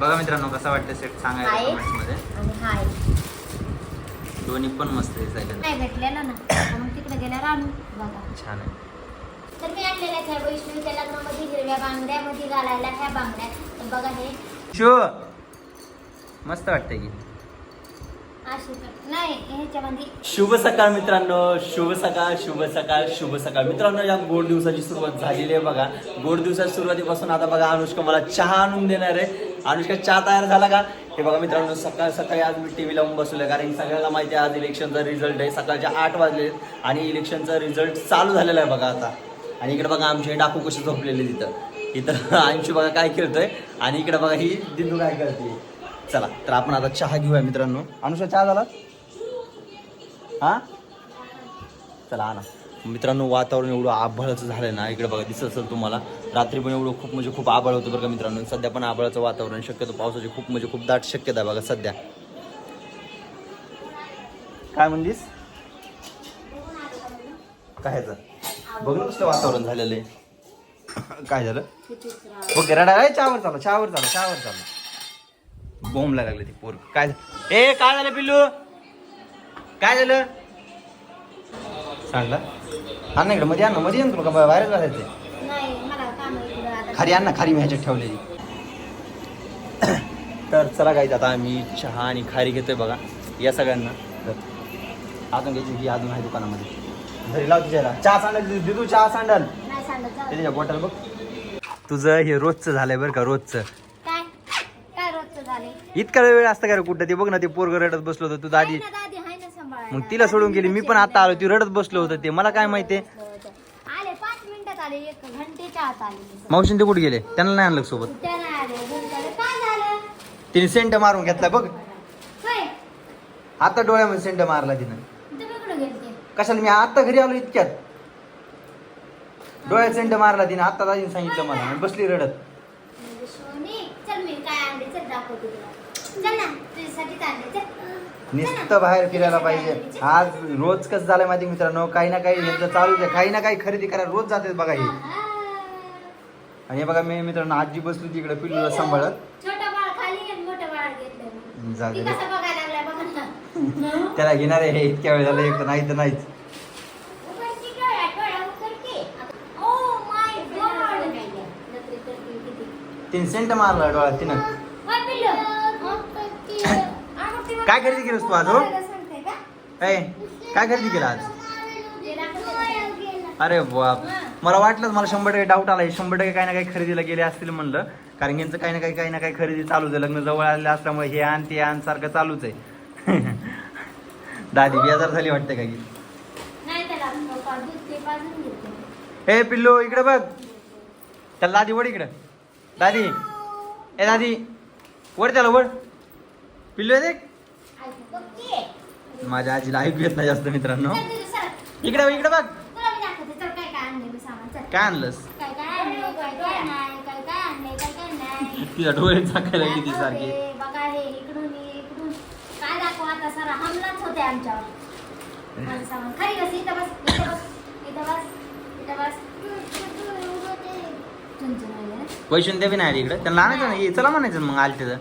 बघा मित्रांनो कसा वाटतं सेट सांगायला आहे. comments मध्ये? आणि हाय. दोन्ही पण मस्त दिसायला नाही भेटलेला ना. तर मग तिकडे गेल्यावर आणू बघा. छान आहे. तर मी आणलेल्या आहेत ह्या वैष्णवीच्या लग्नामध्ये हिरव्या बांगड्यामध्ये घालायला ह्या बांगड्या. तर बघा हे. शो! मस्त वाटतंय की. अशी तर- नाही ह्याच्यामध्ये. शुभ सकाळ मित्रांनो शुभ सकाळ शुभ सकाळ शुभ सकाळ. मित्रांनो या गोड दिवसाची सुरुवात झालेली आहे बघा. गोड दिवसाच्या सुरुवातीपासून आता बघा अनुष्का मला चहा आणून देणार आहे. अनुष्का चहा तयार झाला का? हे बघा मित्रांनो सकाळ सकाळी आज मी टी व्ही लावून बसवलं कारण की सगळ्याला माहिती आहे आज इलेक्शनचा रिझल्ट आहे. सकाळच्या आठ वाजले आहेत आणि इलेक्शनचा रिझल्ट चालू झालेला आहे बघा आता. आणि इकडे बघा आमचे डाकू कसे झोपलेले तिथं. इथं आमची बघा काय खेळतोय आणि इकडे बघा ही दिंदू काय करते. चला तर आपण आता चहा घेऊया मित्रांनो. अनुष्का चहा झाला? हा? चला ना मित्रांनो वातावरण एवढं आभाळाचं झालं ना इकडे बघा दिसत असेल तुम्हाला. रात्री पण एवढं खूप म्हणजे खूप आभाळ होतं बरं का मित्रांनो. सध्या पण आभाळाचं वातावरण शक्यतो पावसाची खूप म्हणजे खूप दाट शक्यता आहे बघा सध्या. काय म्हणलीस? काय? बघ ना कसलं वातावरण झालेलं आहे. काय झालं? बघ रडा चहावर चालू चहावर चालू चहावर चालू बोंबला लागले ती पोर. काय झालं? ए काय झालं पिल्लू? काय झालं? सांगला हा ना इकडे मध्ये आण ना मध्ये आण तुला का बाहेर घालायचं नाही मला काम खाली आण ना खाली मी ह्याच्यात ठेवलेली. तर चला गाईत आता आम्ही चहा आणि खारी घेतोय बघा या सगळ्यांना. अजून घ्यायची ही अजून आहे दुकानामध्ये. घरी लाव तिच्याला. चहा सांडल दिदू चहा सांडल. त्याच्या बॉटल बघ. तुझं हे रोजचं झालंय बरं का रोजचं? इतका वेळ असतं का रे कुठं? ते बघ ना ते पोरग रडत बसलो होतं तू सांभाळायला. मग तिला सोडून गेली मी पण आता आलो ती रडत बसलो होतं. ते मला काय माहितीये आले एक घंटेच्या आत आले मावशीन ते कुठे गेले? त्यांना नाही आणलं का सोबत? त्या नाही आले घंटा काय झालं? तिने सेंट मारून घेतला बघ. होय. आता डोळ्यामध्ये सेंट मारला तिनं. तुम्ही कुठे गेलते? कशाला मी आता घरी आलो इतक्यात? डोळ्यात सेंट मारला तिने. आता दाजीने सांगितलं मला. आणि बसली रडत. म्हणजे चल मी काय आणले चल दाखवते तुला. चल ना तुझ्यासाठी आणले चल. नुसतं बाहेर फिरायला पाहिजे. आज रोज कसं झालंय माहिती मित्रांनो? काही ना काही यांचं चालूच आहे. काही ना काही खरेदी करायला रोज जाते बघा ही. आणि हे बघा मी मित्रांनो आजी बसली तिकडे पिल्लूला सांभाळत. जाऊ दे. त्याला घेणार आहे हे इतक्या वेळ झाला एक तर नाही तर नाहीच. उघडकी. Oh. तिने सेंट मारला डोळ्यात तिनं. काय खरेदी केलीस तू आज, हो? ए काय खरेदी केलं आज? ते. अरे बाप. मला वाटलं मला शंभर टक्के डाऊट आला. हे शंभर टक्के काही ना काही खरेदीला गेले असतील म्हणलं. कारण यांचं काही ना काही काही ना काही खरेदी चालूच आहे. लग्न जवळ आलेलं असल्यामुळे हे आण ते आण सारखं चालूच आहे. दादी बेजार झाली वाटते का की नाही त्याला पप्पा दूध ते पाजून घेते. ए पिल्लू इकडे बघ. त्याला दादी वड इकडं. दादी. ए दादी. वड त्याला वड पिल्लू देख ओके. माझ्या आजीला ऐकू येत नाही जास्त मित्रांनो. इकडे इकडे बघ. काय आणलंस? काय काय तिला डोळे झाकायला लागली ती सारखी. दाखवते. वैशून बी नाही आली इकडे? त्यांना आणायचं ना चला म्हणायचं मग आली. तिथं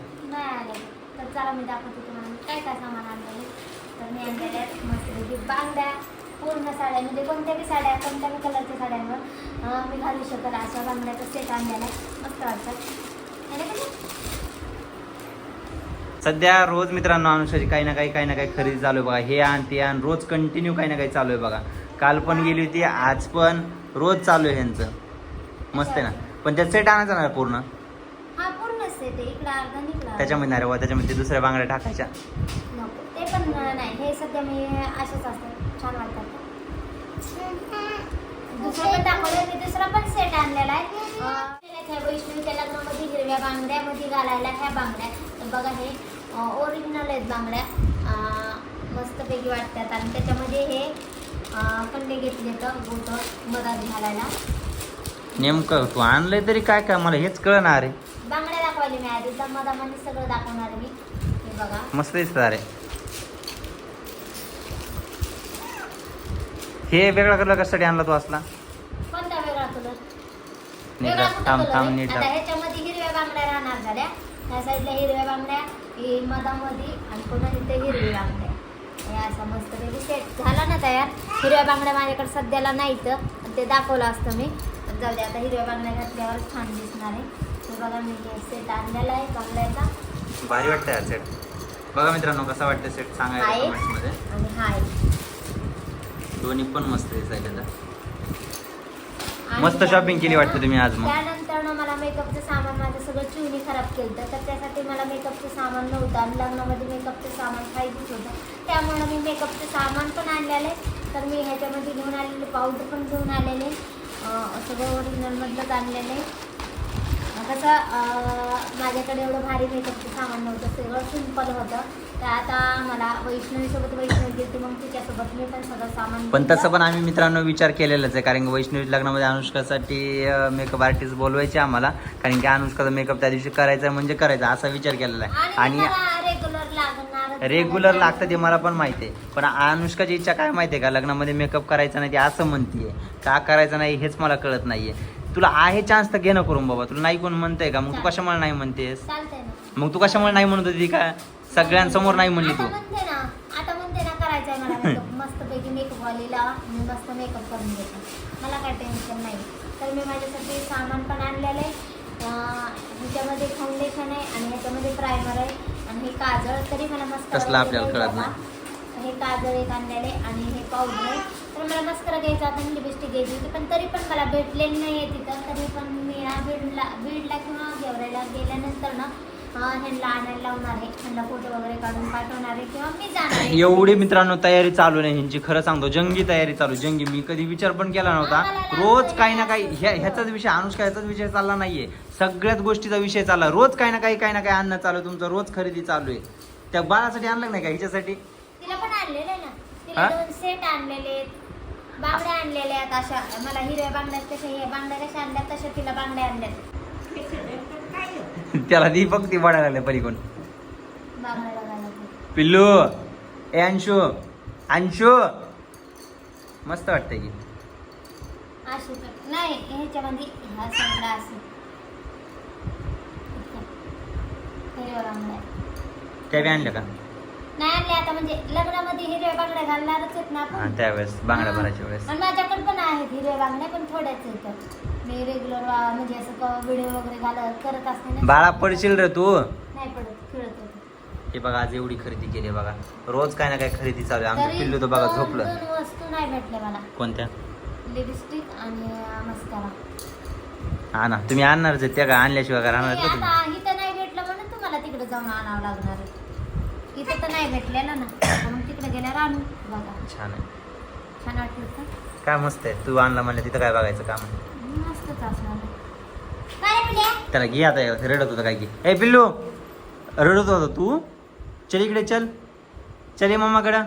तर चला मी दाखवते. काय सामान आणलेले तर मी आणलेले आहेत. मस्तपैकी बांगड्या पूर्ण साड्या म्हणजे कोणत्या बी साड्या कोणत्या बी कलरच्या साड्यांवर मी घालू शकत अशा बांगड्याचा सेट आणलेला आहे. मस्त वाटतात? सध्या रोज मित्रांनो अनुषाची काही ना काही काही ना काही खरेदी चालू आहे बघा. हे आण ते आण रोज कंटिन्यू काही ना काही चालू आहे बघा. काल पण गेली होती आज पण रोज चालू आहे ह्यांचं. मस्त आहे ना? पण त्यात सेट आणायचा ना पूर्ण. इकडं अर्धा त्याच्यामध्ये नाही त्याच्यामध्ये दुसऱ्या बांगड्या टाकायच्या. ते पण नाही. हे सध्या मी असेच असतात छान वाटतात. दुसरं पण दाखवलं मी दुसरा पण सेट आणलेला आहे. अं, ह्या वैष्णवीच्या लग्नामध्ये हिरव्या बांगड्यामध्ये घालायला ह्या बांगड्या. तर बघा हे ओरिजिनल आहेत बांगड्या. मस्तपैकी वाटतात. आणि त्याच्यामध्ये हे कंडे घेतले तर बोट मधात घालायला. नेमकं तू आणलंय तरी काय काय? मला हेच कळणार आहे. दाखवले मी आधी. दमादमाने सगळं दाखवणार आहे मी. हे बघा. मस्त दिसतं अरे हे वेगळा कलर कशासाठी आणला तू असला? कोणता वेगळा कलर नीट वेगळा राख, कुठं थांब color थांब आहे? नीट आता. ह्याच्यामध्ये हिरव्या बांगड्या राहणार झाल्या. ह्या साईडला हिरव्या बांगड्या ही मधामध्ये आणि पुन्हा इथे हिरवी बांगड्या. हे असा मस्तपैकी सेट झाला ना तयार. हिरव्या बांगड्या माझ्याकडे सध्याला नाही तर ते दाखवलं असतं मी. पण जाऊ दे आता हिरव्या बांगड्या घातल्यावर छान दिसणार आहे. बघा मी सेट आणलेला आहे भारी वाटतं यार सेट बघा मित्रांनो कसा वाटतं सेट सांगायला आहे. कमेंट्समध्ये आणि हाय दोन्ही पण मस्त दिसायला आणि मस्त shopping केली वाटतं तुम्ही आज मग. त्यानंतर ना मला मेकअपचं सामान माझं सगळं चिवणी खराब केलं तर त्यासाठी मला मेकअपचं सामान नव्हतं आणि लग्नामध्ये मेकअपचं सामान पाहिजेच होतं. त्यामुळे मी मेकअपचं सामान पण आणलेलं आहे. तर मी ह्याच्यामध्ये घेऊन आलेले पावडर पण घेऊन आलेले अं, सगळं ओरिजिनलमधलंच आणलेलं आहे. कसं माझ्याकडे एवढं भारी मेकअपचं सामान नव्हतं सगळं सिंपल होतं. तर आता मला वैष्णवीसोबत वैष्णवी गेली मग तिच्यासोबत मी पण सगळं सामान पण. तसं पण आम्ही मित्रांनो विचार केलेलाच आहे कारण की वैष्णवी लग्नामध्ये अनुष्कासाठी मेकअप आर्टिस्ट बोलवायचे आम्हाला कारण की अनुष्काचा मेकअप त्या दिवशी करायचा म्हणजे करायचा असा विचार केलेला आहे. आणि रेग्युलर लागतं ते मला पण माहिती आहे. पण अनुष्काची इच्छा काय माहिती आहे का? लग्नामध्ये मेकअप करायचा नाही ते असं म्हणतीये. का करायचं नाही हेच मला कळत नाहीये. तुला आहे चान्स तर घे ना करून बाबा. तुला नाही कोण म्हणतंय का? मग तू कशामुळे नाही म्हणतेस? चालतंय ना. मग तू कशामुळे नाही म्हणत होती का? सगळ्यांसमोर नाही म्हणली तू. आता म्हणते ना. आता म्हणते ना करायचंय मला मेकअप मस्तपैकी मेकअप वालीला मी मस्त मेकअप करून देते मला काय टेन्शन नाही. तर मी माझ्यासाठी सामान पण आणलेलं आहे. अं, ह्याच्यामध्ये फाउंडेशन आहे आणि ह्याच्यामध्ये प्रायमर आहे. आणि हे काजळ तरी मला मस्त कसलं आपल्याला कळत नाही. हे काजळ एक आणलेले आणि हे पावडर आहे. तर मला मस्करा घ्यायचा होता लिपस्टिक घ्यायची होती. पण तरी पण मला भेटलेली नाही आहे तिथं. तरी पण मी ना बीडला बीडला किंवा गेवरायला गेल्यानंतर ना अं, ह्यांना आणायला लावणार आहे. ह्यांना फोटो वगैरे काढून पाठवणार आहे किंवा मी जाणार आहे. एवढी मित्रांनो तयारी चालू नाही ह्यांची. खरं सांगतो जंगी तयारी चालू. जंगी मी कधी विचार पण केला नव्हता. रोज काही ना काही ह्या ह्याचाच विषय अनुष्का ह्याचाच विषय चालला नाहीये. सगळ्याच गोष्टीचा विषय चालला. रोज काही ना काही काही ना काही आणणं चालू आहे. तुमचं रोज खरेदी चालू आहे. त्या बाळासाठी आणलं नाही का? हिच्यासाठी? तिला पण आणलेलं आहे ना. तिला हा? दोन सेट आणलेले आहेत. बांगड्या आणलेल्या आहेत अशा. मला हिरव्या बांगड्यात कशा हे बांगड्या कशा आणल्यात तशा तिला बांगड्या आणल्यात. त्याला दी बघ ती वाढायला लागले पलीकडून. बांगड्या बघायला पिल्लू ए अंशू अंशू. मस्त वाटतंय की. अशी पण. नाही ह्याच्यामध्ये हिरव्या बांगड्या त्या बी आणल्या का? नाही आणले आता म्हणजे लग्नामध्ये हिरव्या बांगड्या घालणारच आहेत ना हा आपण त्यावेळेस बांगड्या. भरायच्या वेळेस. आणि माझ्याकडे पण आहेत हिरव्या बांगड्या पण थोड्याच आहेत. मी रेग्युलर म्हणजे असं व्हिडिओ वगैरे घालत करत असते ना. बाळा पडशील रे तू? नाही पडत खेळत होते. हे बघा आज एवढी खरेदी केली आहे बघा. रोज काय ना काय खरेदी चालू आहे. आमचं तरी पिल्लू तर बघा दोन- झोपलं. दोन वस्तू नाही भेटल्या मला. कोणत्या? लिपस्टिक आणि मस्कारा हा ना तुम्ही आणणारच आहेत त्या का? आणल्याशिवाय काय राहणार का तुम्ही? आता इथं नाही भेटलं म्हणून तुम्हाला तिकडे जाऊन आणावं लागणार आहे. इथं तर नाही भेटलेलं ना. मग तिकडे गेल्यावर आणू बघा. छान आहे. छान वाटलं का काय मस्त आहे. तू आणला म्हणलं तिथं काय बघायचं काम आहे? मस्तच असणार आहे. काय रे पिल्या? त्याला घे आता रडत होता काय की ए पिल्लू! रडत होता तू? चल इकडे चल. चल ये मामाकडं.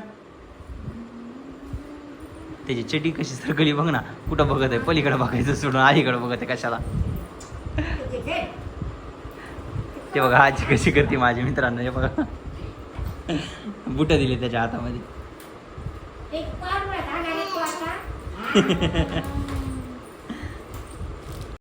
त्याची चटी कशी सरकली बघ ना. कुठं बघत आहे? पलीकडे बघायचं सोडून आईकडे बघत आहे कशाला. ते बघा आजी कशी करते माझ्या मित्रांना हे बघा. बुट दिले त्याच्या हातामध्ये.